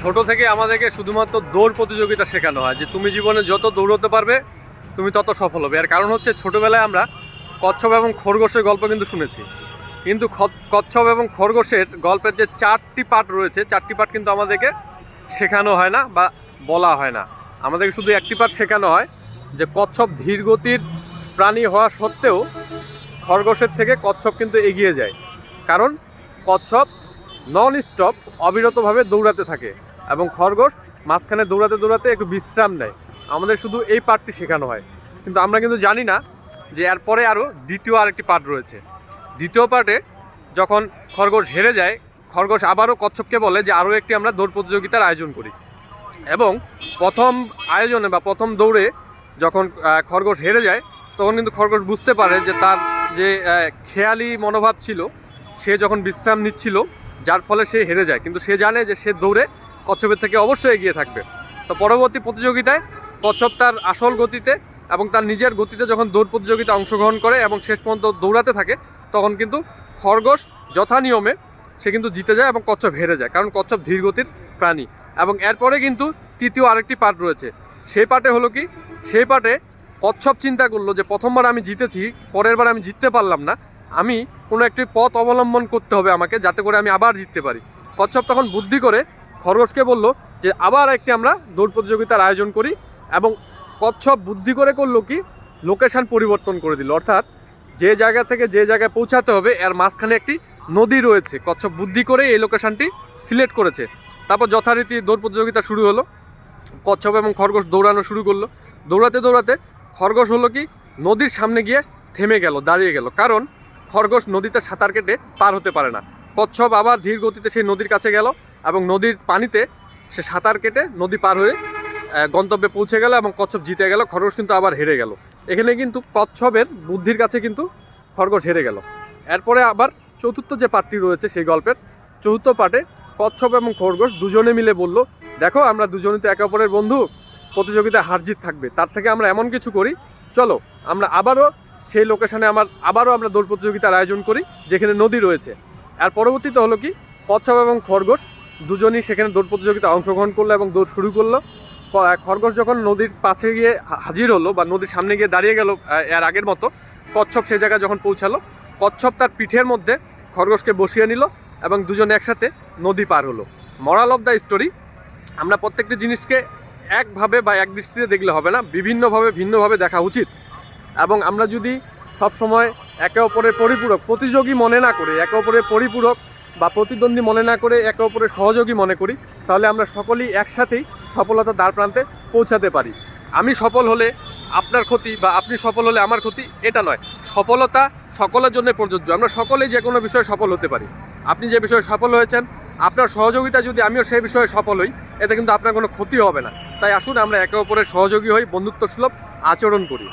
ছোট থেকে আমাদেরকে শুধুমাত্র দৌড় প্রতিযোগিতা শেখানো হয় যে তুমি জীবনে যত দৌড়তে পারবে, তুমি তত সফল হবে। আর কারণ হচ্ছে ছোটবেলায় আমরা কচ্ছপ এবং খরগোশের গল্প কিন্তু শুনেছি। কিন্তু কচ্ছপ এবং খরগোশের গল্পের যে চারটি পার্ট রয়েছে, চারটি পার্ট কিন্তু আমাদেরকে শেখানো হয় না বা বলা হয় না। আমাদেরকে শুধু একটি পার্ট শেখানো হয় যে কচ্ছপ ধীর গতির প্রাণী হওয়া সত্ত্বেও খরগোশের থেকে কচ্ছপ কিন্তু এগিয়ে যায়। কারণ কচ্ছপ নন স্টপ অবিরতভাবে দৌড়াতে থাকে। এবং খরগোশ মাঝখানে দৌড়াতে দৌড়াতে একটু বিশ্রাম নেয়। আমাদের শুধু এই পার্টটি শেখানো হয়। কিন্তু আমরা কিন্তু জানি না যে এরপরে আরও দ্বিতীয় আরেকটি পার্ট রয়েছে। দ্বিতীয় পার্টে যখন খরগোশ হেরে যায়, খরগোশ আবারও কচ্ছপকে বলে যে আরও একটি আমরা দৌড় প্রতিযোগিতার আয়োজন করি। এবং প্রথম আয়োজনে বা প্রথম দৌড়ে যখন খরগোশ হেরে যায়, তখন কিন্তু খরগোশ বুঝতে পারে যে তার যে খেয়ালি মনোভাব ছিল, সে যখন বিশ্রাম নিচ্ছিল, যার ফলে সে হেরে যায়। কিন্তু সে জানে যে সে দৌড়ে কচ্ছপের থেকে অবশ্যই এগিয়ে থাকবে। তো পরবর্তী প্রতিযোগিতায় কচ্ছপ তার আসল গতিতে এবং তার নিজের গতিতে যখন দৌড় প্রতিযোগিতায় অংশগ্রহণ করে এবং শেষ পর্যন্ত দৌড়াতে থাকে, তখন কিন্তু খরগোশ যথা নিয়মে সে কিন্তু জিতে যায় এবং কচ্ছপ হেরে যায়। কারণ কচ্ছপ ধীর গতির প্রাণী এবং এরপরে কিন্তু তৃতীয় আরেকটি পার্ট রয়েছে। সেই পার্টে হলো কি? সেই পার্টে কচ্ছপ চিন্তা করল যে প্রথমবার আমি জিতেছি, পরের বার আমি জিততে পারলাম না। আমি কোনো একটি পথ অবলম্বন করতে হবে আমাকে যাতে করে আমি আবার জিততে পারি। কচ্ছপ তখন বুদ্ধি করে খরগোশকে বলল যে আবার একটি আমরা দৌড় প্রতিযোগিতার আয়োজন করি এবং কচ্ছপ বুদ্ধি করে করল কি, লোকেশান পরিবর্তন করে দিল। অর্থাৎ যে জায়গা থেকে যে জায়গায় পৌঁছাতে হবে, এর মাঝখানে একটি নদী রয়েছে। কচ্ছপ বুদ্ধি করে এই লোকেশনটি সিলেক্ট করেছে। তারপর যথারীতি দৌড় প্রতিযোগিতা শুরু হলো। কচ্ছপ এবং খরগোশ দৌড়ানো শুরু করল। দৌড়াতে দৌড়াতে খরগোশ হলো কি, নদীর সামনে গিয়ে থেমে গেল, দাঁড়িয়ে গেল। কারণ খরগোশ নদীতে সাঁতার কেটে পার হতে পারে না। কচ্ছপ আবার ধীর গতিতে সেই নদীর কাছে গেল। এবং নদীর পানিতে সে সাঁতার কেটে নদী পার হয়ে গন্তব্যে পৌঁছে গেল এবং কচ্ছপ জিতে গেল, খরগোশ কিন্তু আবার হেরে গেল। এখানে কিন্তু কচ্ছপের বুদ্ধির কাছে কিন্তু খরগোশ হেরে গেল। এরপরে আবার চতুর্থ যে পার্টটি রয়েছে সেই গল্পের, চতুর্থ পার্টে কচ্ছপ এবং খরগোশ দুজনে মিলে বলল, দেখো, আমরা দুজনে তো একে অপরের বন্ধু, প্রতিযোগিতায় হারজিত থাকবে, তার থেকে আমরা এমন কিছু করি, চলো, আমরা আবারও সেই লোকেশনে আমার, আবারও আমরা দৌড় প্রতিযোগিতার আয়োজন করি, যেখানে নদী রয়েছে। আর পরবর্তীতে হলো কি, কচ্ছপ এবং খরগোশ দুজনই সেখানে দৌড় প্রতিযোগিতায় অংশগ্রহণ করল এবং দৌড় শুরু করল। খরগোশ যখন নদীর পাশে গিয়ে হাজির হলো বা নদীর সামনে গিয়ে দাঁড়িয়ে গেল এর আগের মতো, কচ্ছপ সেই জায়গায় যখন পৌঁছালো, কচ্ছপ তার পিঠের মধ্যে খরগোশকে বসিয়ে নিল এবং দুজন একসাথে নদী পার হলো। মরাল অফ দ্য স্টোরি আমরা প্রত্যেকটি জিনিসকে একভাবে বা এক দৃষ্টিতে দেখলে হবে না, বিভিন্নভাবে, ভিন্নভাবে দেখা উচিত। এবং আমরা যদি সবসময় একে অপরের পরিপূরক, প্রতিযোগী মনে না করে, একে অপরের পরিপূরক বা প্রতিদ্বন্দ্বী মনে না করে একে অপরের সহযোগী মনে করি, তাহলে আমরা সকলেই একসাথেই সফলতা দ্বার প্রান্তে পৌঁছাতে পারি। আমি সফল হলে আপনার ক্ষতি বা আপনি সফল হলে আমার ক্ষতি এটা নয়। সফলতা সকলের জন্য প্রযোজ্য। আমরা সকলেই যে কোনো বিষয়ে সফল হতে পারি। আপনি যে বিষয়ে সফল হয়েছেন, আপনার সহযোগিতা যদি আমিও সেই বিষয়ে সফল হই, এতে কিন্তু আপনার কোনো ক্ষতি হবে না। তাই আসুন আমরা একে অপরের সহযোগী হই বন্ধুত্ব সুলভ আচরণ করি।